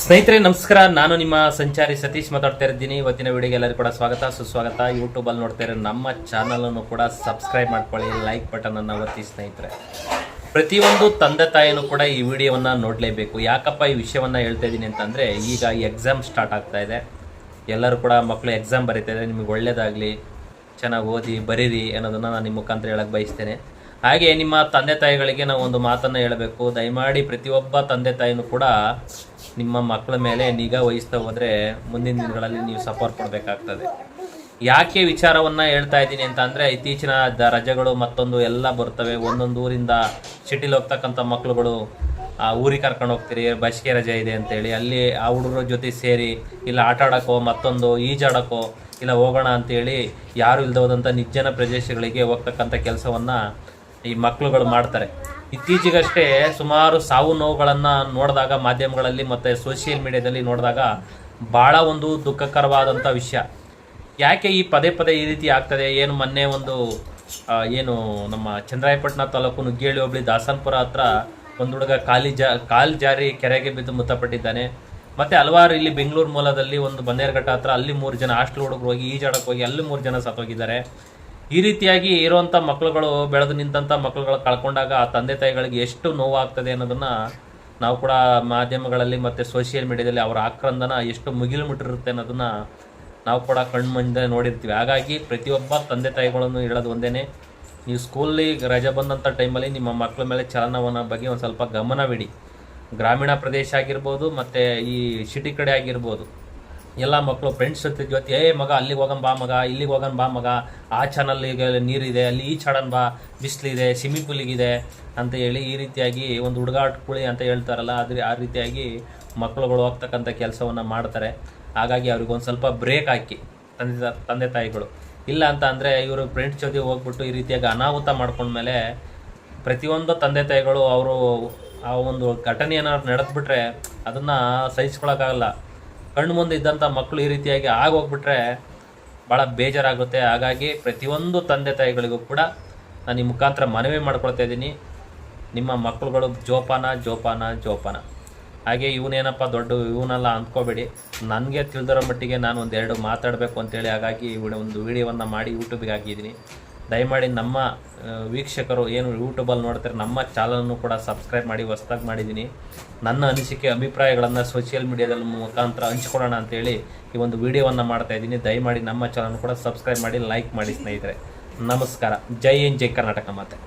ಸ್ನೇಹಿತರೆ, ನಮಸ್ಕಾರ. ನಾನು ನಿಮ್ಮ ಸಂಚಾರಿ ಸತೀಶ್ ಮಾತಾಡ್ತಾ ಇದ್ದೀನಿ ಇವತ್ತಿನ ವಿಡಿಯೋಗೆ ಎಲ್ಲರಿಗೂ ಕೂಡ ಸ್ವಾಗತ. ಸುಸ್ವಾಗತ. ಯೂಟ್ಯೂಬಲ್ಲಿ ನೋಡ್ತಾ ಇರೋ ನಮ್ಮ ಚಾನಲನ್ನು ಕೂಡ ಸಬ್ಸ್ಕ್ರೈಬ್ ಮಾಡ್ಕೊಳ್ಳಿ. ಲೈಕ್ ಬಟನ್ ಅನ್ನು ಒತ್ತಿ ಸ್ನೇಹಿತರೆ. ಪ್ರತಿಯೊಂದು ತಂದೆ ತಾಯಿನೂ ಕೂಡ ಈ ವಿಡಿಯೋವನ್ನ ನೋಡಲೇಬೇಕು. ಯಾಕಪ್ಪ ಈ ವಿಷಯವನ್ನ ಹೇಳ್ತಾ ಇದ್ದೀನಿ ಅಂತಂದ್ರೆ, ಈಗ ಎಕ್ಸಾಮ್ ಸ್ಟಾರ್ಟ್ ಆಗ್ತಾ ಇದೆ. ಎಲ್ಲರೂ ಕೂಡ ಮಕ್ಕಳು ಎಕ್ಸಾಮ್ ಬರೀತಾ ಇದ್ದಾರೆ. ನಿಮಗೆ ಒಳ್ಳೇದಾಗಲಿ. ಚೆನ್ನಾಗಿ ಓದಿ, ಬರೀರಿ ಅನ್ನೋದನ್ನ ನಾನು ನಿಮ್ಮ ಮುಖಾಂತರ ಹೇಳಕ್ಕೆ ಬಯಸ್ತೇನೆ. ಹಾಗೆ ನಿಮ್ಮ ತಂದೆ ತಾಯಿಗಳಿಗೆ ನಾವು ಒಂದು ಮಾತನ್ನ ಹೇಳಬೇಕು. ದಯಮಾಡಿ ಪ್ರತಿಯೊಬ್ಬ ತಂದೆ ತಾಯಿನೂ ಕೂಡ ನಿಮ್ಮ ಮಕ್ಕಳ ಮೇಲೆ ನಿಗಾ ವಹಿಸ್ತಾ ಹೋದ್ರೆ ಮುಂದಿನ ದಿನಗಳಲ್ಲಿ ನೀವು ಸಪೋರ್ಟ್ ಕೊಡಬೇಕಾಗ್ತದೆ. ಯಾಕೆ ವಿಚಾರವನ್ನ ಹೇಳ್ತಾ ಇದ್ದೀನಿ ಅಂತ ಅಂದ್ರೆ ಇತ್ತೀಚಿನ ರಜೆಗಳು ಮತ್ತೊಂದು ಎಲ್ಲ ಬರ್ತವೆ. ಒಂದೊಂದು ಊರಿಂದ ಸಿಟಿಲಿ ಹೋಗ್ತಕ್ಕಂಥ ಮಕ್ಕಳುಗಳು ಆ, ಊರಿಗೆ ಕರ್ಕೊಂಡು ಹೋಗ್ತೀರಿ, ಬಸ್ಗೆ ರಜೆ ಇದೆ ಅಂತೇಳಿ ಅಲ್ಲಿ ಆ ಹುಡುಗರ ಜೊತೆ ಸೇರಿ ಇಲ್ಲ ಆಟ ಆಡೋಕ್ಕೋ, ಮತ್ತೊಂದು ಈಜಾಡೋಕ್ಕೋ ಇಲ್ಲ ಹೋಗೋಣ ಅಂತೇಳಿ ಯಾರು ನಿಜ್ಜನ ನಿರ್ಜನ ಪ್ರದೇಶಗಳಿಗೆ ಹೋಗ್ತಕ್ಕಂಥ ಕೆಲಸವನ್ನು ಈ ಮಕ್ಕಳುಗಳು ಮಾಡ್ತಾರೆ. ಇತ್ತೀಚೆಗಷ್ಟೇ ಸುಮಾರು ಸಾವು ನೋವುಗಳನ್ನು ನೋಡಿದಾಗ, ಮಾಧ್ಯಮಗಳಲ್ಲಿ ಮತ್ತು ಸೋಷಿಯಲ್ ಮೀಡಿಯಾದಲ್ಲಿ ನೋಡಿದಾಗ ಭಾಳ ಒಂದು ದುಃಖಕರವಾದಂಥ ವಿಷಯ. ಯಾಕೆ ಈ ಪದೇ ಪದೇ ಈ ರೀತಿ ಆಗ್ತದೆ? ಏನು ಮೊನ್ನೆ ಒಂದು ಏನು ನಮ್ಮ ಚಂದ್ರಾಯಪಟ್ಟಣ ತಾಲೂಕು ನುಗ್ಗೇಳಿ ಹೋಬಳಿ ದಾಸನ್ಪುರ ಹತ್ರ ಒಂದು ಹುಡುಗ ಕಾಲಿ ಜಾ, ಕಾಲ್ ಜಾರಿ ಕೆರೆಗೆ ಬಿದ್ದು ಮೃತಪಟ್ಟಿದ್ದಾನೆ. ಮತ್ತು ಹಲವಾರು ಇಲ್ಲಿ ಬೆಂಗಳೂರು ಮೂಲದಲ್ಲಿ ಒಂದು ಬನ್ನೇರ್ಘಟ್ಟ ಹತ್ರ ಅಲ್ಲಿ ಮೂರು ಜನ ಹಾಸ್ಟೆಲ್ ಹುಡುಗರು ಹೋಗಿ ಈಜಾಡಕ್ಕೆ ಹೋಗಿ ಅಲ್ಲಿ ಮೂರು ಜನ ಸತ್ತೋಗಿದ್ದಾರೆ. ಈ ರೀತಿಯಾಗಿ ಇರುವಂತ ಮಕ್ಕಳುಗಳು, ಬೆಳೆದು ನಿಂತಹ ಮಕ್ಕಳುಗಳು ಕಳ್ಕೊಂಡಾಗ ಆ ತಂದೆ ತಾಯಿಗಳಿಗೆ ಎಷ್ಟು ನೋವಾಗ್ತದೆ ಅನ್ನೋದನ್ನ ನಾವು ಕೂಡ ಮಾಧ್ಯಮಗಳಲ್ಲಿ ಮತ್ತೆ ಸೋಷಿಯಲ್ ಮೀಡಿಯಾದಲ್ಲಿ ಅವರ ಆಕ್ರಂದನ ಎಷ್ಟು ಮುಗಿಲು ಮುಟ್ಟಿರುತ್ತೆ ಅನ್ನೋದನ್ನ ನಾವು ಕೂಡ ಕಣ್ಣು ಮುಂದೆ ನೋಡಿರ್ತೀವಿ. ಹಾಗಾಗಿ ಪ್ರತಿಯೊಬ್ಬ ತಂದೆ ತಾಯಿಗಳನ್ನು ಹೇಳೋದು ಒಂದೇನೆ, ನೀವು ಸ್ಕೂಲಿಗೆ ರಜೆ ಬಂದಂಥ ಟೈಮಲ್ಲಿ ನಿಮ್ಮ ಮಕ್ಕಳ ಮೇಲೆ ಚಲನವನ ಬಗ್ಗೆ ಒಂದು ಸ್ವಲ್ಪ ಗಮನವಿಡಿ ಗ್ರಾಮೀಣ ಪ್ರದೇಶ ಆಗಿರ್ಬೋದು ಮತ್ತು ಈ ಸಿಟಿ ಕಡೆ ಆಗಿರ್ಬೋದು. ಎಲ್ಲ ಮಕ್ಕಳು ಫ್ರೆಂಡ್ಸ್ ಜೊತೆ ಜೊತೆ, ಏ ಮಗ, ಅಲ್ಲಿಗೆ ಹೋಗನ್ ಬಾ ಮಗ, ಇಲ್ಲಿಗೆ ಹೋಗನ್ ಬಾ ಮಗ, ಆ ಚಾನಲ್ಗೆ ನೀರಿದೆ, ಅಲ್ಲಿ ಈ ಚಾಡನ್ ಬಾ, ಬಿಸಿಲಿದೆ ಸ್ವಿಮ್ಮಿಂಗ್ ಪೂಲಿಗಿದೆ ಅಂತ ಹೇಳಿ ಈ ರೀತಿಯಾಗಿ ಒಂದು ಹುಡುಗಾಟ ಕುಳಿ ಅಂತ ಹೇಳ್ತಾರಲ್ಲ ಅದ್ರ ಆ ರೀತಿಯಾಗಿ ಮಕ್ಕಳುಗಳು ಹೋಗ್ತಕ್ಕಂಥ ಕೆಲಸವನ್ನು ಮಾಡ್ತಾರೆ. ಹಾಗಾಗಿ ಅವ್ರಿಗೊಂದು ಸ್ವಲ್ಪ ಬ್ರೇಕ್ ಹಾಕಿ, ತಂದೆ ತಂದೆ ತಾಯಿಗಳು. ಇಲ್ಲ ಅಂತ ಅಂದರೆ ಇವರು ಫ್ರೆಂಡ್ಸ್ ಜೊತೆ ಹೋಗ್ಬಿಟ್ಟು ಈ ರೀತಿಯಾಗಿ ಅನಾಹುತ ಮಾಡ್ಕೊಂಡ್ಮೇಲೆ ಪ್ರತಿಯೊಂದು ತಂದೆ ತಾಯಿಗಳು ಅವರು ಆ ಒಂದು ಘಟನೆಯನ್ನು ನಡೆದ್ಬಿಟ್ರೆ ಅದನ್ನು ಸಹಿಸ್ಕೊಳಕ್ಕಾಗಲ್ಲ. ಕಣ್ಣು ಮುಂದೆ ಇದ್ದಂಥ ಮಕ್ಕಳು ಈ ರೀತಿಯಾಗಿ ಆಗೋಗ್ಬಿಟ್ರೆ ಭಾಳ ಬೇಜಾರಾಗುತ್ತೆ. ಹಾಗಾಗಿ ಪ್ರತಿಯೊಂದು ತಂದೆ ತಾಯಿಗಳಿಗೂ ಕೂಡ ನಾನು ಈ ಮುಖಾಂತರ ಮನವಿ ಮಾಡ್ಕೊಳ್ತಾ ಇದ್ದೀನಿ. ನಿಮ್ಮ ಮಕ್ಕಳುಗಳು ಜೋಪಾನ ಜೋಪಾನ ಜೋಪಾನ. ಹಾಗೆ ಇವನೇನಪ್ಪ ದೊಡ್ಡ ಇವನಲ್ಲ ಅಂದ್ಕೋಬೇಡಿ. ನನಗೆ ತಿಳಿದಿರೋ ಮಟ್ಟಿಗೆ ನಾನು ಒಂದೆರಡು ಮಾತಾಡಬೇಕು ಅಂತೇಳಿ ಹಾಗಾಗಿ ಒಂದು ವಿಡಿಯೋವನ್ನು ಮಾಡಿ ಯೂಟ್ಯೂಬಿಗೆ ಹಾಕಿದ್ದೀನಿ. ದಯಮಾಡಿ ನಮ್ಮ ವೀಕ್ಷಕರು ಏನು ಯೂಟ್ಯೂಬಲ್ಲಿ ನೋಡ್ತಾರೆ ನಮ್ಮ ಚಾನಲನ್ನು ಕೂಡ ಸಬ್ಸ್ಕ್ರೈಬ್ ಮಾಡಿ, ಹೊಸ್ದಾಗಿ ಮಾಡಿದ್ದೀನಿ. ನನ್ನ ಅನಿಸಿಕೆ, ಅಭಿಪ್ರಾಯಗಳನ್ನು ಸೋಷಿಯಲ್ ಮೀಡಿಯಾದಲ್ಲಿ ಮುಖಾಂತರ ಹಂಚ್ಕೊಳ್ಳೋಣ ಅಂತೇಳಿ ಈ ಒಂದು ವಿಡಿಯೋವನ್ನು ಮಾಡ್ತಾ ಇದ್ದೀನಿ. ದಯಮಾಡಿ ನಮ್ಮ ಚಾನಲ್ ಕೂಡ ಸಬ್ಸ್ಕ್ರೈಬ್ ಮಾಡಿ, ಲೈಕ್ ಮಾಡಿ ಸ್ನೇಹಿತರೆ. ನಮಸ್ಕಾರ. ಜೈ ಹಿಂದ್, ಜೈ ಕರ್ನಾಟಕ ಮಾತೆ.